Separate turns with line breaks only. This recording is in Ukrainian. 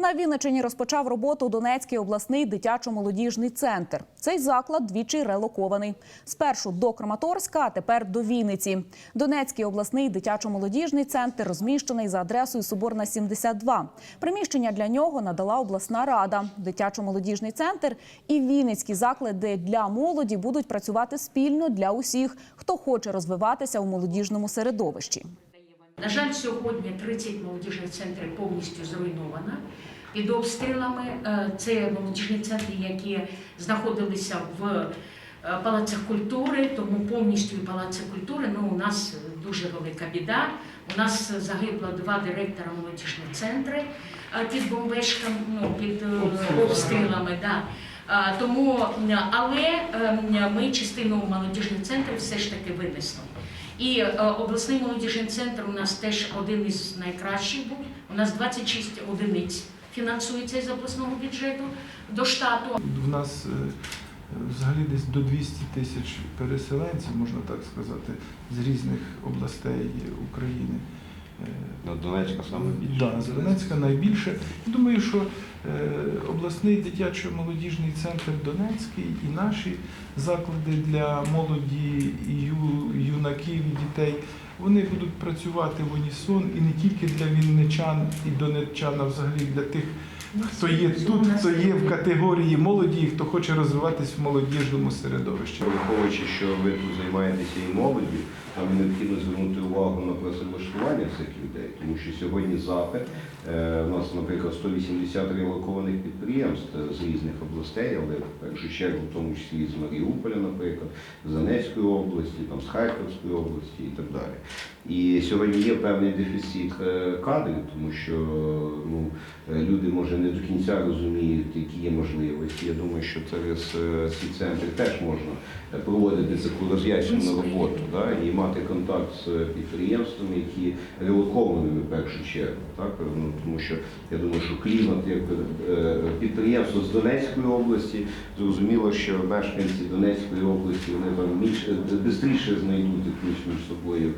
На Вінничині розпочав роботу Донецький обласний дитячо-молодіжний центр. Цей заклад двічі релокований. Спершу до Краматорська, а тепер до Вінниці. Донецький обласний дитячо-молодіжний центр розміщений за адресою Соборна 72. Приміщення для нього надала обласна рада. Дитячо-молодіжний центр і Вінницькі заклади для молоді будуть працювати спільно для усіх, хто хоче розвиватися у молодіжному середовищі.
На жаль, сьогодні 30 молодіжних центрів повністю зруйновано під обстрілами. Е, Це молодіжні центри, які знаходилися в е, палацах культури, тому повністю і палаці культури. Ну, у нас дуже велика біда. У нас загибло два директора молодіжних центрів е, під бомбежками, ну, під обстрілами. Да. Тому, але е, ми частину молодіжних центрів все ж таки винесли. І е, обласний молодіжний центр у нас теж один із найкращих був. У нас 26 одиниць фінансується з обласного бюджету до штату.
В нас е, взагалі десь до 200 тисяч переселенців, можна так сказати, з різних областей України.
На Донецька саме більше.
Да, з Донецька найбільше. Думаю, що е, обласний дитячо-молодіжний центр Донецький і наші заклади для молоді, і ю, юнаків і дітей. Вони будуть працювати в унісон і не тільки для вінничан і донеччан, а взагалі для тих, хто є тут, хто є в категорії молоді, і хто хоче розвиватись в молодіжному середовищі.
Враховуючи, що ви тут займаєтеся і молоддю, нам необхідно звернути увагу працевлаштування цих людей, тому що сьогодні запит е, у нас, наприклад, 180 релокованих підприємств е, з різних областей, але в першу чергу, в тому числі з Маріуполя, наприклад, з Донецької області, там, з Харківської області і так далі. І сьогодні є певний дефіцит е, кадрів, тому що ну, люди може не до кінця розуміють, які є можливості. Я думаю, що через ці центри теж можна проводити таку роз'яснену роботу да, і мати контакт з підприємствами, які релоковані в першу чергу. Так? Ну, тому що я думаю, що клімат як е, підприємство з Донецької області, зрозуміло, що мешканці Донецької області вони там більше швидше знайдуть між собою